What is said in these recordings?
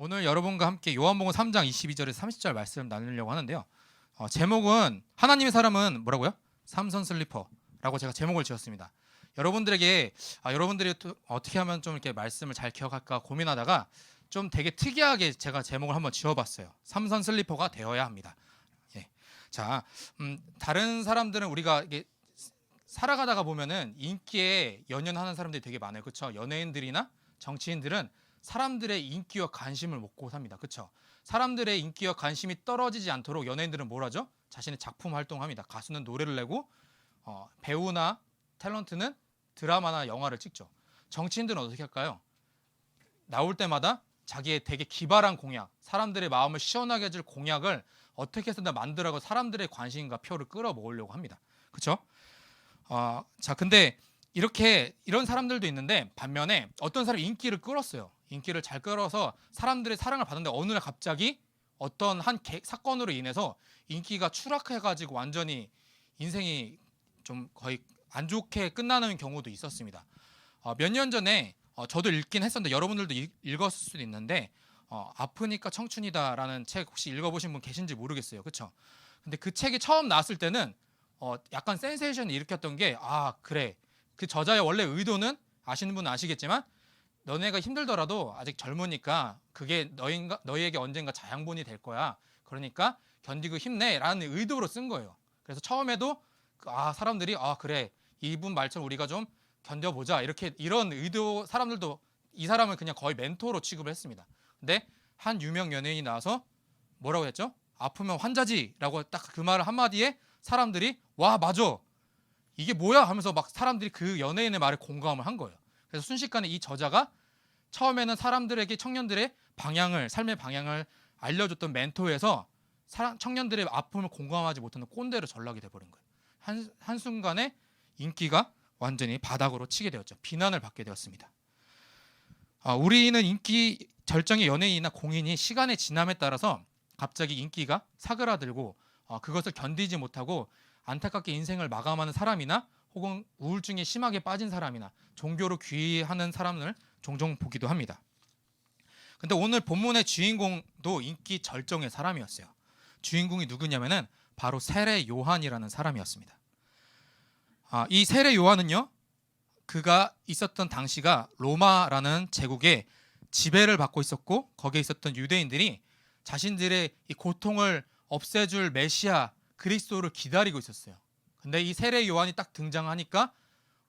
오늘 여러분과 함께 요한복음 3장 22절에서 30절 말씀 나누려고 하는데요. 어, 제목은 하나님의 사람은 뭐라고요? 삼선 슬리퍼라고 제가 제목을 지었습니다. 여러분들에게 아, 여러분들이 또 어떻게 하면 좀 이렇게 말씀을 잘 기억할까 고민하다가 좀 되게 특이하게 제가 제목을 한번 지어봤어요. 삼선 슬리퍼가 되어야 합니다. 예. 자, 음, 다른 사람들은 우리가 이게 살아가다가 보면은 인기에 연연하는 사람들이 되게 많아요. 그렇죠? 연예인들이나 정치인들은 사람들의 인기와 관심을 먹고 삽니다. 그렇죠? 사람들의 인기와 관심이 떨어지지 않도록 연예인들은 뭘 하죠? 자신의 작품 활동합니다. 가수는 노래를 내고 어, 배우나 탤런트는 드라마나 영화를 찍죠. 정치인들은 어떻게 할까요? 나올 때마다 자기의 되게 기발한 공약, 사람들의 마음을 시원하게 해줄 공약을 어떻게 해서든 만들어고 사람들의 관심과 표를 끌어모으려고 합니다. 그렇죠? 어, 자, 근데 이렇게 이런 사람들도 있는데 반면에 어떤 사람이 인기를 끌었어요. 인기를 잘 끌어서 사람들의 사랑을 받는데 어느 날 갑자기 어떤 한 개- 사건으로 인해서 인기가 추락해가지고 완전히 인생이 좀 거의 안 좋게 끝나는 경우도 있었습니다. 어, 몇 년 전에 어, 저도 읽긴 했었는데 여러분들도 읽, 읽었을 수도 있는데 어, 아프니까 청춘이다라는 책 혹시 읽어보신 분 계신지 모르겠어요. 그렇죠? 근데 그 책이 처음 나왔을 때는 어, 약간 센세이션을 일으켰던 게 아 그래 그 저자의 원래 의도는 아시는 분은 아시겠지만 너네가 힘들더라도 아직 젊으니까 그게 너희가, 너희에게 언젠가 자양분이 될 거야. 그러니까 견디고 힘내라는 의도로 쓴 거예요. 그래서 처음에도 그, 아 사람들이 아 그래 이분 말처럼 우리가 좀 견뎌보자 이렇게 이런 의도 사람들도 이 사람을 그냥 거의 멘토로 취급을 했습니다. 근데 한 유명 연예인이 나와서 뭐라고 했죠? 아프면 환자지라고 딱 그 말을 한마디에 사람들이 와 맞아 이게 뭐야 하면서 막 사람들이 그 연예인의 말에 공감을 한 거예요. 그래서 순식간에 이 저자가 처음에는 사람들에게 청년들의 방향을 삶의 방향을 알려줬던 멘토에서 청년들의 아픔을 공감하지 못하는 꼰대로 전락이 돼버린 거예요. 한, 한순간에 인기가 완전히 바닥으로 치게 되었죠. 비난을 받게 되었습니다. 아, 우리는 인기 절정의 연예인이나 공인이 시간의 지남에 따라서 갑자기 인기가 사그라들고 어, 그것을 견디지 못하고 안타깝게 인생을 마감하는 사람이나 혹은 우울증에 심하게 빠진 사람이나 종교로 귀의하는 사람을 종종 보기도 합니다. 근데 오늘 본문의 주인공도 인기 절정의 사람이었어요. 주인공이 누구냐면은 바로 세례 요한이라는 사람이었습니다. 아, 이 세례 요한은요, 그가 있었던 당시가 로마라는 제국의 지배를 받고 있었고 거기에 있었던 유대인들이 자신들의 이 고통을 없애줄 메시아 그리스도를 기다리고 있었어요. 근데 이 세례 요한이 딱 등장하니까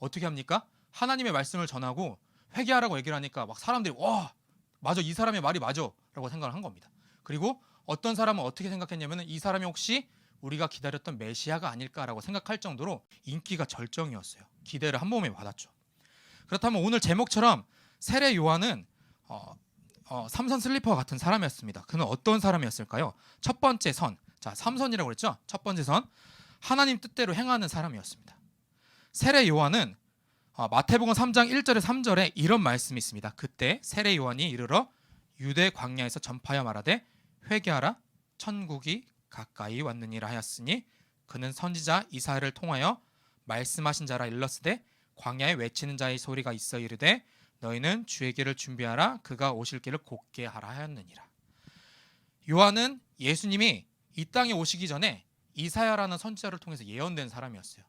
어떻게 합니까? 하나님의 말씀을 전하고 회개하라고 얘기를 하니까 막 사람들이 와 맞아 이 사람의 말이 맞아라고 생각을 한 겁니다. 그리고 어떤 사람은 어떻게 생각했냐면 이 사람이 혹시 우리가 기다렸던 메시아가 아닐까라고 생각할 정도로 인기가 절정이었어요. 기대를 한 몸에 받았죠. 그렇다면 오늘 제목처럼 세례 요한은 어, 어, 삼선 슬리퍼 같은 사람이었습니다. 그는 어떤 사람이었을까요? 첫 번째 선, 자 삼선이라고 그랬죠. 첫 번째 선, 하나님 뜻대로 행하는 사람이었습니다. 세례 요한은 어, 마태복음 3장 1절에 3절에 이런 말씀이 있습니다. 그때 세례 요한이 이르러 유대 광야에서 전파하여 말하되 회개하라 천국이 가까이 왔느니라 하였으니 그는 선지자 이사야를 통하여 말씀하신 자라 일렀으되 광야에 외치는 자의 소리가 있어 이르되 너희는 주의 길을 준비하라 그가 오실 길을 곧게 하라 하였느니라. 요한은 예수님이 이 땅에 오시기 전에 이사야라는 선지자를 통해서 예언된 사람이었어요.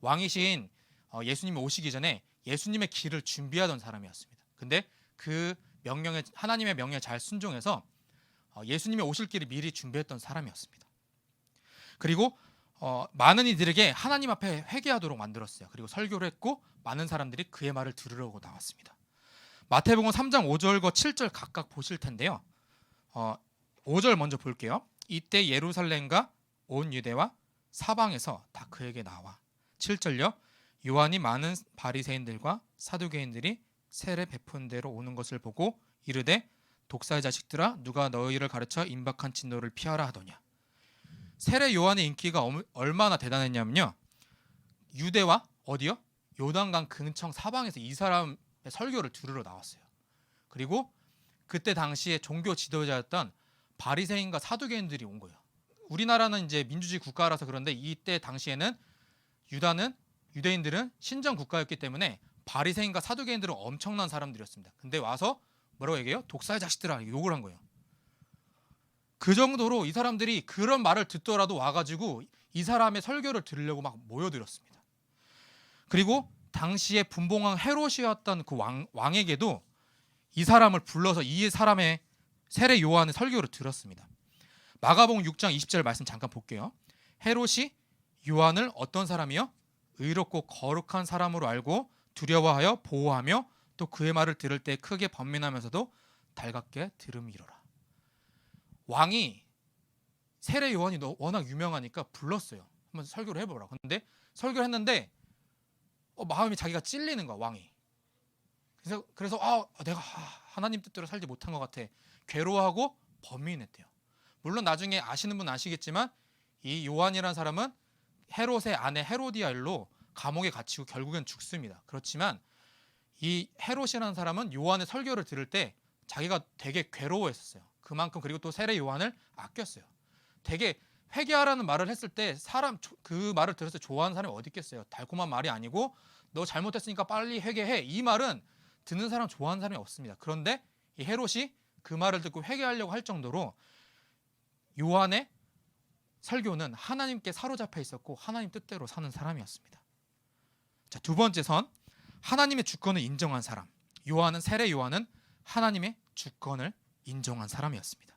왕이신 어, 예수님이 오시기 전에 예수님의 길을 준비하던 사람이었습니다. 근데 그 명령에 하나님의 명령에 잘 순종해서 어, 예수님이 오실 길을 미리 준비했던 사람이었습니다. 그리고 어, 많은 이들에게 하나님 앞에 회개하도록 만들었어요. 그리고 설교를 했고 많은 사람들이 그의 말을 들으려고 나왔습니다. 마태복음 3장 5절과 7절 각각 보실 텐데요. 어, 5절 먼저 볼게요. 이때 예루살렘과 온 유대와 사방에서 다 그에게 나와 7절요. 요한이 많은 바리새인들과 사두개인들이 세례 베푼 대로 오는 것을 보고 이르되 독사의 자식들아 누가 너희를 가르쳐 임박한 진노를 피하라 하더냐. 세례 요한의 인기가 엄- 얼마나 대단했냐면요. 유대와 어디요? 요단강 근청 사방에서 이 사람의 설교를 들으러 나왔어요. 그리고 그때 당시에 종교 지도자였던 바리새인과 사두개인들이 온 거예요. 우리나라는 이제 민주주의 국가라서 그런데 이때 당시에는 유다는 유대인들은 신정 국가였기 때문에 바리새인과 사두개인들은 엄청난 사람들이었습니다. 근데 와서 뭐라고 얘기해요? 독사의 자식들아 욕을 한 거예요. 그 정도로 이 사람들이 그런 말을 듣더라도 와가지고 이 사람의 설교를 들으려고 막 모여들었습니다. 그리고 당시에 분봉왕 헤롯이었던 그 왕, 왕에게도 이 사람을 불러서 이 사람의 세례 요한의 설교를 들었습니다. 마가복음 6장 20절 말씀 잠깐 볼게요. 헤롯이 요한을 어떤 사람이요? 의롭고 거룩한 사람으로 알고 두려워하여 보호하며 또 그의 말을 들을 때 크게 번민하면서도 달갑게 들음이로라. 왕이 세례 요한이 너- 워낙 유명하니까 불렀어요. 한번 설교를 해보라. 근데 설교를 했는데 어, 마음이 자기가 찔리는 거야 왕이. 그래서 그래서 아 내가 아, 하나님 뜻대로 살지 못한 것 같아. 괴로워하고 범민했대요. 물론 나중에 아시는 분 아시겠지만 이 요한이라는 사람은 헤롯의 아내 헤로디아일로 감옥에 갇히고 결국엔 죽습니다. 그렇지만 이 헤롯이라는 사람은 요한의 설교를 들을 때 자기가 되게 괴로워했었어요. 그만큼 그리고 또 세례 요한을 아꼈어요. 되게 회개하라는 말을 했을 때 사람 조- 그 말을 들었을 때 좋아하는 사람이 어디 있겠어요. 달콤한 말이 아니고 너 잘못했으니까 빨리 회개해. 이 말은 듣는 사람 좋아하는 사람이 없습니다. 그런데 이 헤롯이 그 말을 듣고 회개하려고 할 정도로 요한의 설교는 하나님께 사로잡혀 있었고 하나님 뜻대로 사는 사람이었습니다. 자, 두 번째 선 하나님의 주권을 인정한 사람. 요한은 세례 요한은 하나님의 주권을 인정한 사람이었습니다.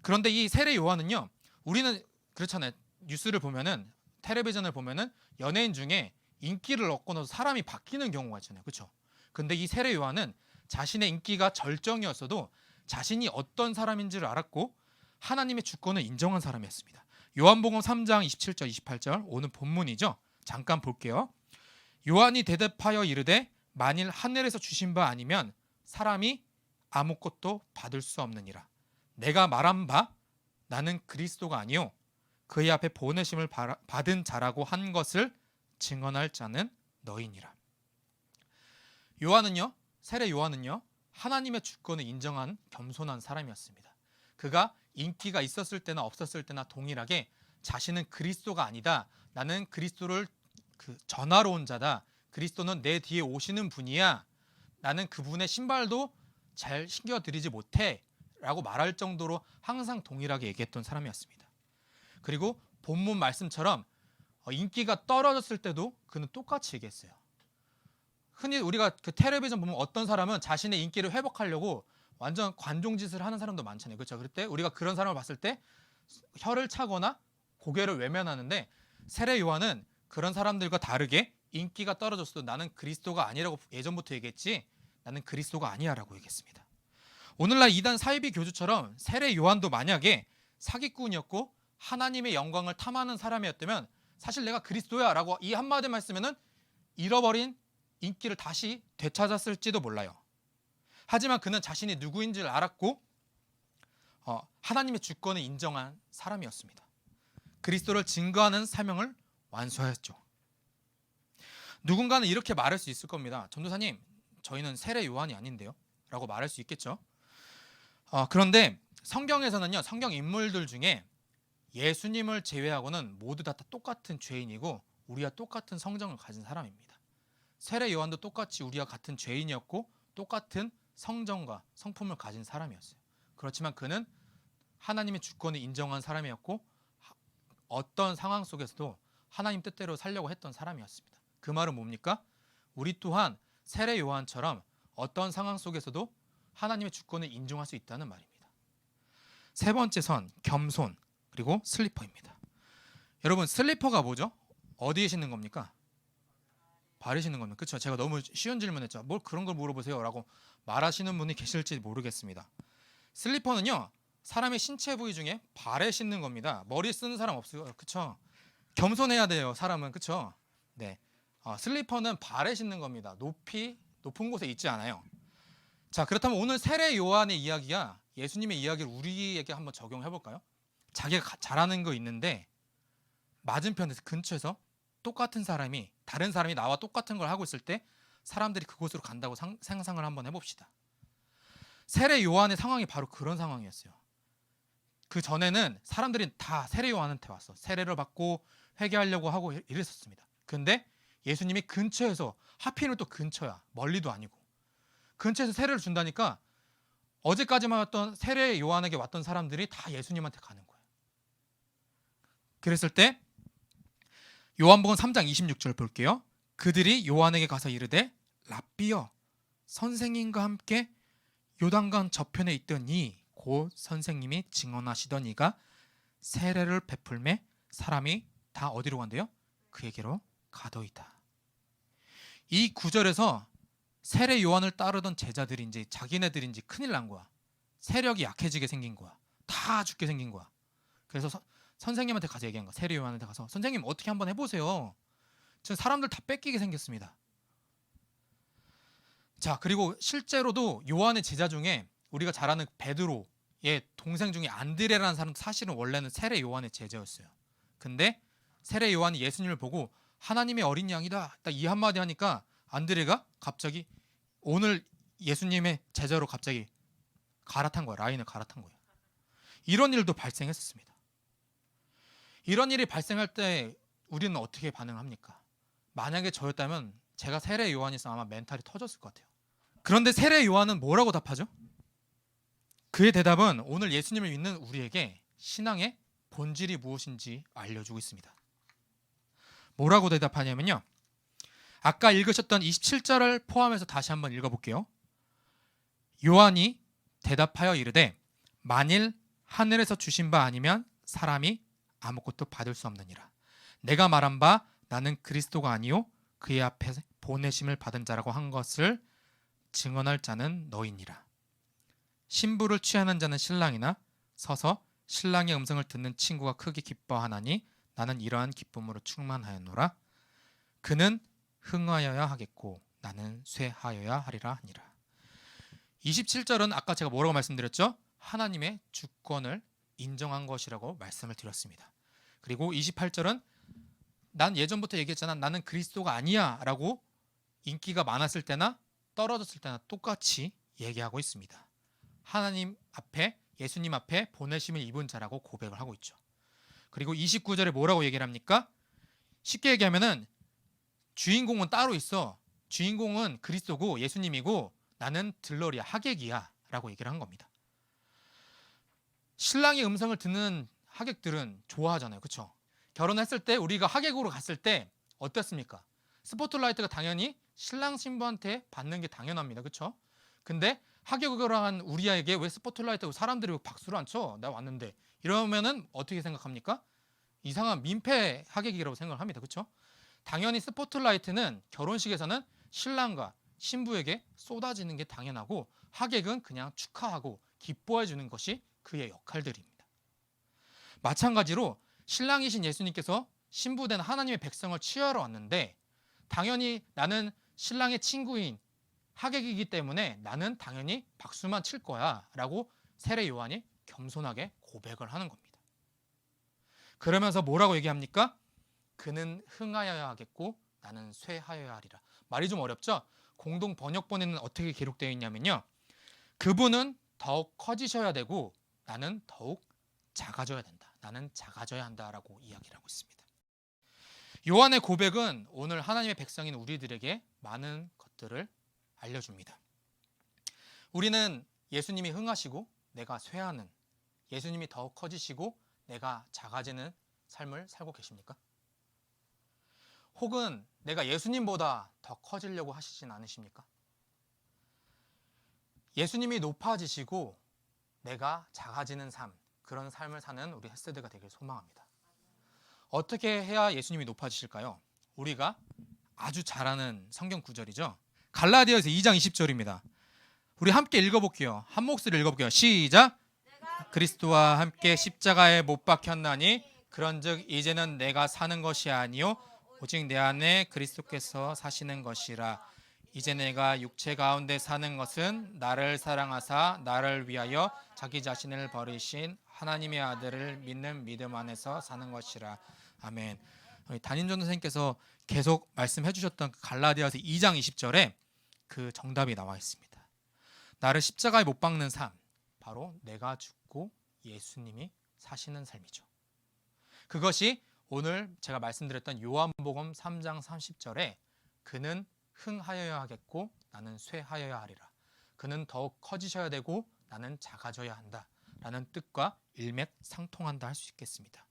그런데 이 세례 요한은요. 우리는 그렇잖아요. 뉴스를 보면은 텔레비전을 보면은 연예인 중에 인기를 얻고 나서 사람이 바뀌는 경우가 있잖아요. 그렇죠? 근데 이 세례 요한은 자신의 인기가 절정이었어도 자신이 어떤 사람인지를 알았고 하나님의 주권을 인정한 사람이었습니다. 요한복음 3장 27절 28절 오늘 본문이죠. 잠깐 볼게요. 요한이 대답하여 이르되 만일 하늘에서 주신 바 아니면 사람이 아무것도 받을 수 없느니라. 내가 말한 바 나는 그리스도가 아니요 그의 앞에 보내심을 받은 자라고 한 것을 증언할 자는 너희니라. 요한은요 세례 요한은요 하나님의 주권을 인정한 겸손한 사람이었습니다. 그가 인기가 있었을 때나 없었을 때나 동일하게 자신은 그리스도가 아니다. 나는 그리스도를 그 전하러 온 자다. 그리스도는 내 뒤에 오시는 분이야. 나는 그분의 신발도 잘 신겨드리지 못해. 라고 말할 정도로 항상 동일하게 얘기했던 사람이었습니다. 그리고 본문 말씀처럼 어, 인기가 떨어졌을 때도 그는 똑같이 얘기했어요. 흔히 우리가 그 텔레비전 보면 어떤 사람은 자신의 인기를 회복하려고 완전 관종짓을 하는 사람도 많잖아요. 그렇죠? 그럴 때 우리가 그런 사람을 봤을 때 혀를 차거나 고개를 외면하는데 세례 요한은 그런 사람들과 다르게 인기가 떨어졌어도 나는 그리스도가 아니라고 예전부터 얘기했지 나는 그리스도가 아니야라고 얘기했습니다. 오늘날 이단 사이비 교주처럼 세례 요한도 만약에 사기꾼이었고 하나님의 영광을 탐하는 사람이었다면 사실 내가 그리스도야라고 이 한마디만 했으면은 잃어버린 인기를 다시 되찾았을지도 몰라요. 하지만 그는 자신이 누구인지를 알았고 어, 하나님의 주권을 인정한 사람이었습니다. 그리스도를 증거하는 사명을 완수하였죠. 누군가는 이렇게 말할 수 있을 겁니다. 전도사님, 저희는 세례 요한이 아닌데요. 라고 말할 수 있겠죠. 어, 그런데 성경에서는요, 성경 인물들 중에 예수님을 제외하고는 모두 다 똑같은 죄인이고 우리와 똑같은 성정을 가진 사람입니다. 세례 요한도 똑같이 우리와 같은 죄인이었고 똑같은 성정과 성품을 가진 사람이었어요. 그렇지만 그는 하나님의 주권을 인정한 사람이었고 하- 어떤 상황 속에서도 하나님 뜻대로 살려고 했던 사람이었습니다. 그 말은 뭡니까? 우리 또한 세례 요한처럼 어떤 상황 속에서도 하나님의 주권을 인정할 수 있다는 말입니다. 세 번째 선 겸손 그리고 슬리퍼입니다. 여러분 슬리퍼가 뭐죠? 어디에 신는 겁니까? 신는 겁니다. 그렇죠? 제가 너무 쉬운 질문했죠. 뭘 그런 걸 물어보세요라고 말하시는 분이 계실지 모르겠습니다. 슬리퍼는요 사람의 신체 부위 중에 발에 신는 겁니다. 머리 쓰는 사람 없어요. 그렇죠? 겸손해야 돼요. 사람은 그렇죠? 네. 어, 슬리퍼는 발에 신는 겁니다. 높이 높은 곳에 있지 않아요. 자 그렇다면 오늘 세례 요한의 이야기가 예수님의 이야기를 우리에게 한번 적용해 볼까요? 자기가 가- 잘하는 거 있는데 맞은편에서 근처에서 똑같은 사람이 다른 사람이 나와 똑같은 걸 하고 있을 때 사람들이 그곳으로 간다고 상, 상상을 한번 해봅시다. 세례 요한의 상황이 바로 그런 상황이었어요. 그 전에는 사람들이 다 세례 요한한테 왔어. 세례를 받고 회개하려고 하고 이랬었습니다. 근데 예수님이 근처에서 하필이면 또 근처야. 멀리도 아니고. 근처에서 세례를 준다니까 어제까지만 왔던 세례 요한에게 왔던 사람들이 다 예수님한테 가는 거예요. 그랬을 때 요한복음 3장 26절 볼게요. 그들이 요한에게 가서 이르되 랍비여 선생님과 함께 요단강 저편에 있더니 곧 선생님이 증언하시던 이가 세례를 베풀매 사람이 다 어디로 간대요? 그에게로 가더이다. 이 구절에서 세례 요한을 따르던 자기네들이 이제 큰일 난 거야. 세력이 약해지게 생긴 거야. 다 죽게 생긴 거야. 그래서 서- 선생님한테 가서 얘기한 거야. 세례 요한한테 가서 선생님 어떻게 한번 해보세요. 지금 사람들 다 뺏기게 생겼습니다. 자 그리고 실제로도 요한의 제자 중에 우리가 잘 아는 베드로의 동생 중에 안드레라는 사람 사실은 원래는 세례 요한의 제자였어요. 근데 세례 요한이 예수님을 보고 하나님의 어린 양이다 딱 이 한마디 하니까 안드레가 갑자기 오늘 예수님의 제자로 갑자기 갈아탄 거야 라인을 갈아탄 거예요. 이런 일도 발생했었습니다. 이런 일이 발생할 때 우리는 어떻게 반응합니까? 만약에 저였다면 제가 세례 요한이서 아마 멘탈이 터졌을 것 같아요. 그런데 세례 요한은 뭐라고 답하죠? 그의 대답은 오늘 예수님을 믿는 우리에게 신앙의 본질이 무엇인지 알려주고 있습니다. 뭐라고 대답하냐면요. 아까 읽으셨던 27절을 포함해서 다시 한번 읽어볼게요. 요한이 대답하여 이르되 만일 하늘에서 주신 바 아니면 사람이 아무것도 받을 수 없느니라. 내가 말한 바 나는 그리스도가 아니요 그의 앞에 보내심을 받은 자라고 한 것을 증언할 자는 너희니라. 신부를 취하는 자는 신랑이나 서서 신랑의 음성을 듣는 친구가 크게 기뻐하나니 나는 이러한 기쁨으로 충만하였노라. 그는 흥하여야 하겠고 나는 쇠하여야 하리라 하니라. 27절은 아까 제가 뭐라고 말씀드렸죠? 하나님의 주권을 인정한 것이라고 말씀을 드렸습니다. 그리고 28절은 난 예전부터 얘기했잖아. 나는 그리스도가 아니야라고 인기가 많았을 때나 떨어졌을 때나 똑같이 얘기하고 있습니다. 하나님 앞에 예수님 앞에 보내심을 입은 자라고 고백을 하고 있죠. 그리고 29절에 뭐라고 얘기를 합니까? 쉽게 얘기하면은 주인공은 따로 있어. 주인공은 그리스도고 예수님이고 나는 들러리야 하객이야라고 얘기를 한 겁니다. 신랑의 음성을 듣는 하객들은 좋아하잖아요. 그렇죠? 결혼했을 때 우리가 하객으로 갔을 때 어땠습니까? 스포트라이트가 당연히 신랑 신부한테 받는 게 당연합니다. 그렇죠? 근데 하객으로 한 우리에게 왜 스포트라이트고 사람들이 왜 박수를 안 쳐? 나 왔는데 이러면은 어떻게 생각합니까? 이상한 민폐 하객이라고 생각을 합니다. 그렇죠? 당연히 스포트라이트는 결혼식에서는 신랑과 신부에게 쏟아지는 게 당연하고 하객은 그냥 축하하고 기뻐해 주는 것이 그의 역할들입니다. 마찬가지로 신랑이신 예수님께서 신부된 하나님의 백성을 취하러 왔는데 당연히 나는 신랑의 친구인 하객이기 때문에 나는 당연히 박수만 칠 거야 라고 세례 요한이 겸손하게 고백을 하는 겁니다. 그러면서 뭐라고 얘기합니까? 그는 흥하여야 하겠고 나는 쇠하여야 하리라. 말이 좀 어렵죠? 공동 번역본에는 어떻게 기록되어 있냐면요. 그분은 더욱 커지셔야 되고 나는 더욱 작아져야 된다. 나는 작아져야 한다라고 이야기를 하고 있습니다. 요한의 고백은 오늘 하나님의 백성인 우리들에게 많은 것들을 알려줍니다. 우리는 예수님이 흥하시고 내가 쇠하는 예수님이 더욱 커지시고 내가 작아지는 삶을 살고 계십니까? 혹은 내가 예수님보다 더 커지려고 하시진 않으십니까? 예수님이 높아지시고 내가 작아지는 삶, 그런 삶을 사는 우리 햇세드가 되길 소망합니다. 어떻게 해야 예수님이 높아지실까요? 우리가 아주 잘 아는 성경 구절이죠. 갈라디아에서 2장 20절입니다. 우리 함께 읽어볼게요. 한 목소리 읽어볼게요. 시작. 그리스도와 함께 십자가에 못 박혔나니 그런즉 이제는 내가 사는 것이 아니요 오직 내 안에 그리스도께서 사시는 것이라. 이제 내가 육체 가운데 사는 것은 나를 사랑하사 나를 위하여 자기 자신을 버리신 하나님의 아들을 믿는 믿음 안에서 사는 것이라. 아멘. 우리 담임전 선생님께서 계속 말씀해 주셨던 그 갈라디아서 2장 20절에 그 정답이 나와 있습니다. 나를 십자가에 못 박는 삶, 바로 내가 죽고 예수님이 사시는 삶이죠. 그것이 오늘 제가 말씀드렸던 요한복음 3장 30절에 그는 흥하여야 하겠고 나는 쇠하여야 하리라. 그는 더욱 커지셔야 되고 나는 작아져야 한다 라는 뜻과 일맥상통한다 할 수 있겠습니다.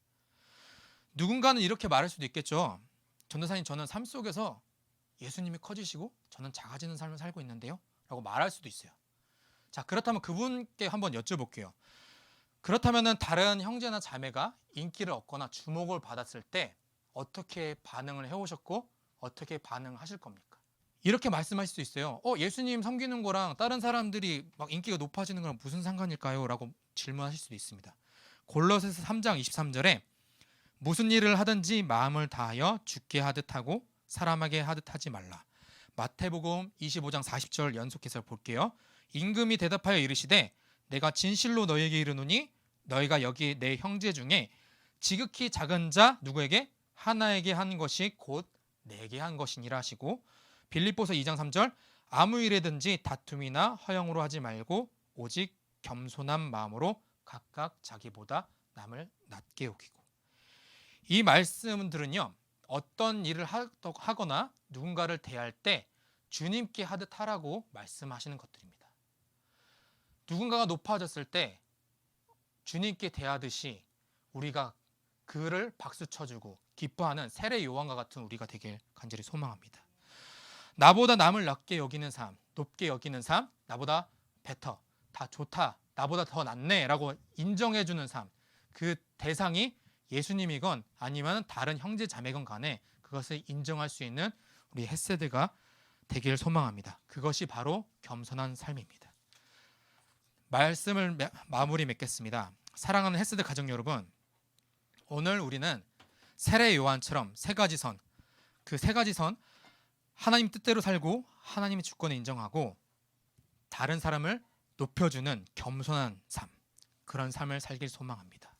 누군가는 이렇게 말할 수도 있겠죠. 전도사님 저는 삶 속에서 예수님이 커지시고 저는 작아지는 삶을 살고 있는데요. 라고 말할 수도 있어요. 자, 그렇다면 그분께 한번 여쭤볼게요. 그렇다면은 다른 형제나 자매가 인기를 얻거나 주목을 받았을 때 어떻게 반응을 해 오셨고 어떻게 반응하실 겁니까? 이렇게 말씀하실 수 있어요. 어, 예수님 섬기는 거랑 다른 사람들이 막 인기가 높아지는 거랑 무슨 상관일까요? 라고 질문하실 수도 있습니다. 골로새서 3장 23절에 무슨 일을 하든지 마음을 다하여 죽게 하듯 하고 사람에게 하듯 하지 말라. 마태복음 25장 40절 연속해서 볼게요. 임금이 대답하여 이르시되 내가 진실로 너에게 이르노니 너희가 여기 내 형제 중에 지극히 작은 자 누구에게 하나에게 한 것이 곧 내게 한 것이니라 하시고 빌립보서 2장 3절 아무 일에든지 다툼이나 허영으로 하지 말고 오직 겸손한 마음으로 각각 자기보다 남을 낮게 여기고 이 말씀들은요 어떤 일을 하- 하거나 누군가를 대할 때 주님께 하듯 하라고 말씀하시는 것들입니다. 누군가가 높아졌을 때 주님께 대하듯이 우리가 그를 박수 쳐주고 기뻐하는 세례 요한과 같은 우리가 되길 간절히 소망합니다. 나보다 남을 낮게 여기는 삶, 높게 여기는 삶, 나보다 베터, 다 좋다, 나보다 더 낫네라고 인정해주는 삶, 그 대상이 예수님이건 아니면 다른 형제 자매건 간에 그것을 인정할 수 있는 우리 햇세드가 되길 소망합니다. 그것이 바로 겸손한 삶입니다. 말씀을 마- 마무리 맺겠습니다. 사랑하는 햇세드 가족 여러분, 오늘 우리는 세례 요한처럼 세 가지 선, 그 세 가지 선 하나님 뜻대로 살고 하나님의 주권을 인정하고 다른 사람을 높여주는 겸손한 삶, 그런 삶을 살길 소망합니다.